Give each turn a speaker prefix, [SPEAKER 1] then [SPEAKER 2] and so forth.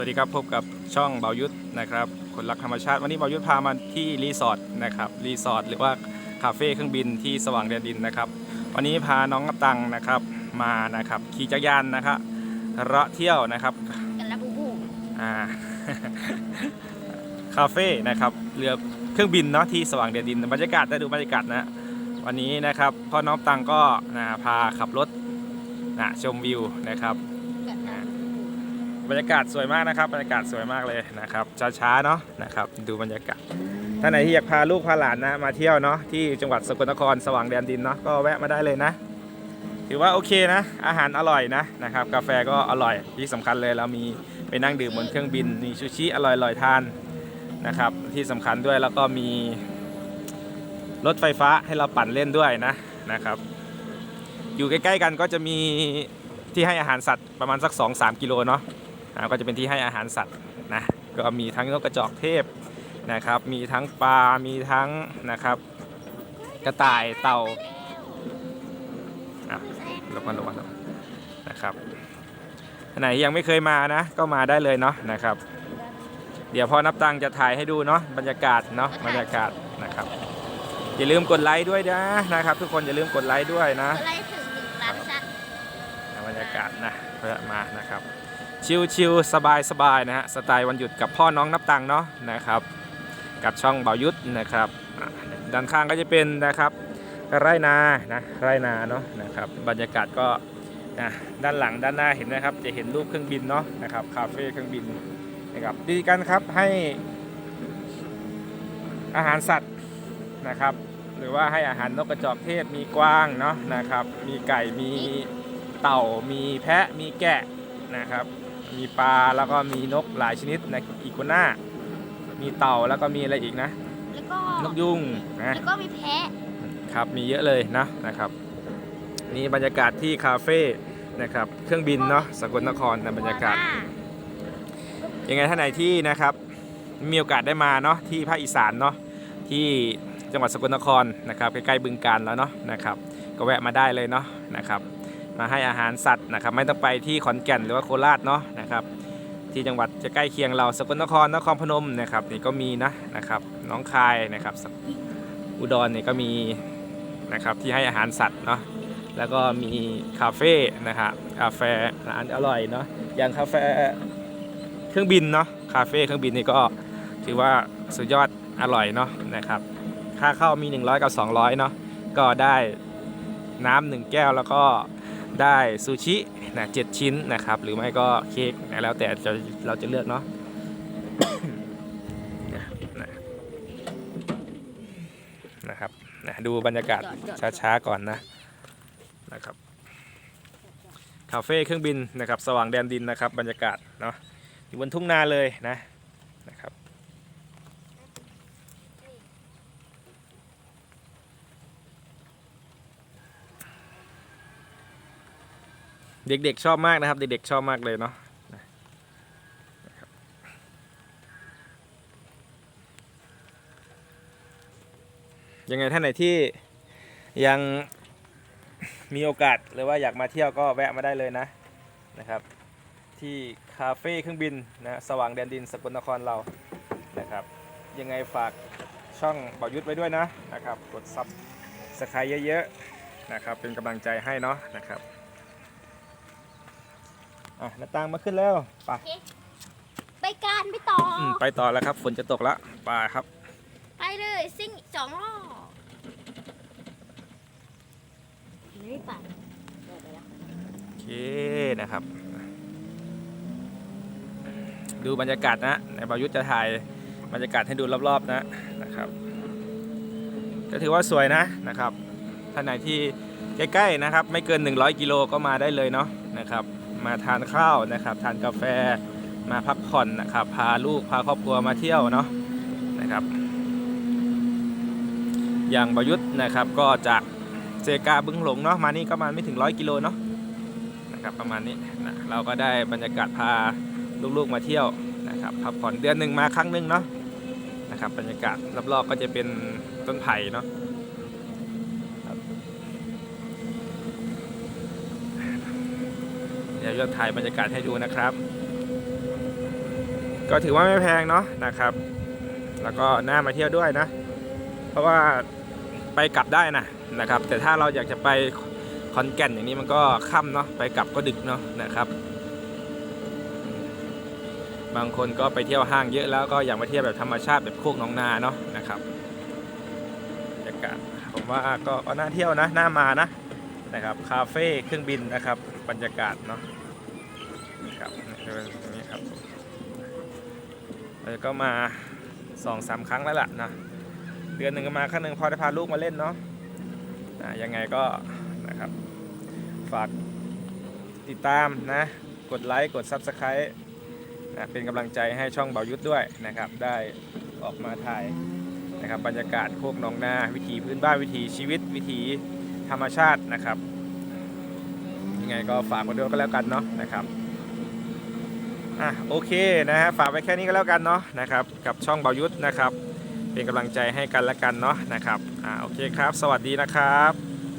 [SPEAKER 1] วัสดีครับพบกับช่องเบายุทธนะครับคนรักธรรมชาติวันนี้เบายุทธพามาที่รีสอร์ทนะครับรีสอร์ทหรือว่าคาเฟ่เครื่องบินที่สว่างแดนดินนะครับ วันนี้พาน้องกัปตังนะครับมานะครับขี่จักรยานนะครับเราะเที่ยวนะครับ
[SPEAKER 2] กันละบูบู
[SPEAKER 1] อ่าคาเฟ่นะครับเรือเครื่องบินเนาะที่สว่างแดนดินบรรยากาศได้ดูบรรยากาศนะวันนี้นะครับพ่อน้องตังก็นะพาขับรถนะชมวิวนะครับ
[SPEAKER 2] กันละ
[SPEAKER 1] บรรยากาศสวยมากนะครับ บรรยากาศสวยมากเลยนะครับช้าๆเนาะนะครับ ดูบรรยากาศท่านไหนที่อยากพาลูกพาหลานนะมาเที่ยวเนาะที่จังหวัดสกลนครสว่างแดนดินเนาะก็แวะมาได้เลยนะ ถือว่าโอเคนะ อาหารอร่อยนะนะครับ กาแฟก็อร่อยที่สำคัญเลยเรามีไปนั่งดื่มบนเครื่องบินมีซูชิอร่อยๆทานนะครับ ที่สำคัญด้วยแล้วก็มีรถไฟฟ้าให้เราปั่นเล่นด้วยนะนะครับ อยู่ใกล้ๆกันก็จะมีที่ให้อาหารสัตว์ประมาณสัก 2-3 กิโลเนาะ ก็จะเป็นที่ให้อาหารสัตว์นะก็มีทั้งนกกระจอกเทพนะครับมีทั้งปลา มีทั้งนะครับกระต่ายเต่าอะลงมาลงมาลงมานะครับอันไหนยังไม่เคยมานะก็มาได้เลยเนาะนะครับ เดี๋ยวพอนับตังค์จะถ่ายให้ดูเนาะบรรยากาศเนาะบรรยากาศนะครับอย่าลืมกดไลค์ด้วยนะนะครับ ทุกคนอย่าลืมกดไลค์ด้วยนะ
[SPEAKER 2] อะไรถึงหนึ่งล้านซัก
[SPEAKER 1] บรรยากาศนะเพื่อมานะครับ ชิลๆสบายๆนะฮะสไตล์วันหยุดกับพ่อน้องนับตังเนาะนะครับกับช่องเบายุทธนะครับด้านข้างก็จะเป็นนะครับไรนานะไรนาเนาะนะครับบรรยากาศก็นะด้านหลังด้านหน้าเห็นนะครับ จะเห็นรูปเครื่องบินเนาะนะครับคาเฟ่เครื่องบินนะครับดีกันครับให้อาหารสัตว์นะครับ หรือว่าให้อาหารนกกระจอกเทศมีกวางเนาะนะครับ มีไก่มีเต่ามีแพะมีแกะนะครับ มีปลาแล้วก็มีนกหลายชนิดนะอีกัวน่ามีเต่าแล้วก็มีอะไรอีกนะ
[SPEAKER 2] แล้วก็
[SPEAKER 1] นกยุงนะ
[SPEAKER 2] แล้วก็มีแพะ
[SPEAKER 1] ครับมีเยอะเลยนะนะครับนี่บรรยากาศที่คาเฟ่นะครับเครื่องบินเนาะสกลนครนะบรรยากาศ ยังไงท่านไหนที่นะครับมีโอกาสได้มาเนาะที่ภาคอีสานเนาะที่จังหวัดสกลนครนะครับใกล้ๆบึงการแล้วเนาะนะครับก็แวะมาได้เลยเนาะนะครับ มาให้อาหารสัตว์นะครับ ไม่ต้องไปที่ขอนแก่นหรือว่าโคราชเนาะนะครับ ที่จังหวัดจะใกล้เคียงเราสกลนครนครพนมนะครับนี่ก็มีนะนะครับน้องคายนะครับ อุดรเนี่ยก็มีนะครับที่ให้อาหารสัตว์เนาะแล้วก็มีคาเฟ่นะครับกาแฟร้านอร่อยเนาะอย่างคาเฟ่เครื่องบินเนาะคาเฟ่เครื่องบินนี่ก็ถือว่าสุดยอดอร่อยเนาะนะครับค่าเข้ามี 100 กับ 200เนาะก็ได้น้ำหนึ่งแก้วแล้วก็ ได้ซูชินะเจ็ดชิ้นนะครับ หรือไม่ก็เค้กนะแล้วแต่จะเราจะเลือกเนาะนะนะนะครับนะดูบรรยากาศช้าๆก่อนนะนะครับคาเฟ่เครื่องบินนะครับ สว่างแดนดินนะครับ บรรยากาศเนาะอยู่บนทุ่งนาเลยนะนะครับ เด็กๆชอบมากนะครับ เด็กๆชอบมากเลยเนาะยังไงท่านไหนที่ยังมีโอกาสหรือว่าอยากมาเที่ยวก็แวะมาได้เลยนะนะครับ ที่คาเฟ่เครื่องบินนะสว่างแดนดินสกลนครเรานะครับ ยังไงฝากช่องบายุทธไว้ด้วยนะนะครับ กดซับสไครต์เยอะๆนะครับเป็นกำลังใจให้เนาะนะครับ อะหน้าต่างมาขึ้นแล้วไป
[SPEAKER 2] ไปการไปต่ออ
[SPEAKER 1] อืมไปต่อแล้วครับ ฝนจะตกแล้วไปครับ
[SPEAKER 2] ไปเลยซิ่งสองรอบไม่ไปไปแล้ว
[SPEAKER 1] โอเคนะครับ ดูบรรยากาศนะในบายุทธจะถ่ายบรรยากาศให้ดูรอบๆนะนะครับ ก็ถือว่าสวยนะนะครับท่านไหนที่ใกล้ๆนะครับ ไม่เกิน 100 กิโลก็มาได้เลยเนาะนะครับ มาทานข้าวนะครับ ทานกาแฟมาพักผ่อนนะครับ พาลูกพาครอบครัวมาเที่ยวเนาะนะครับ อย่างประยุทธ์นะครับก็จากเซกาบึงหลงเนาะมานี่ก็มาไม่ถึงร้อยกิโลเนาะนะครับประมาณนี้นะเราก็ได้บรรยากาศพาลูกๆมาเที่ยวนะครับพักผ่อนเดือนหนึ่งมาครั้งหนึ่งเนาะนะครับบรรยากาศรอบๆก็จะเป็นต้นไผ่เนาะครับเดี๋ยวจะถ่ายบรรยากาศให้ดูนะครับ ก็ถือว่าไม่แพงเนาะนะครับ แล้วก็น่ามาเที่ยวด้วยนะ เพราะว่าไปกลับได้นะนะครับ แต่ถ้าเราอยากจะไปขอนแก่นอย่างนี้มันก็ค่ำเนาะไปกลับก็ดึกเนาะนะครับ บางคนก็ไปเที่ยวห้างเยอะแล้วก็อยากมาเที่ยวแบบธรรมชาติแบบโคกหนองนาเนาะนะครับบรรยากาศผมว่าก็น่าเที่ยวนะน่ามานะ นะครับคาเฟ่เครื่องบินนะครับ บรรยากาศเนาะนะครับนี่นี่ครับแล้วก็มาสองสามครั้งแล้วล่ะนะเดือนหนึ่งก็มาครั้งหนึ่งพอได้พาลูกมาเล่นเนาะอะยังไงก็นะครับฝากติดตามนะกดไลค์กด Subscribe นะเป็นกำลังใจให้ช่องเบายุทธด้วยนะครับ ได้ออกมาถ่ายนะครับบรรยากาศโคกหนองนา วิถีพื้นบ้านวิถีชีวิตวิถี ธรรมชาตินะครับ ยังไงก็ฝากมาด้วยก็แล้วกันเนาะนะครับอะโอเคนะฮะฝากไว้แค่นี้ก็แล้วกันเนาะนะครับกับช่องเบายุทธนะครับ เป็นกำลังใจให้กันและกันเนาะนะครับอ่าโอเคครับ สวัสดีนะครับ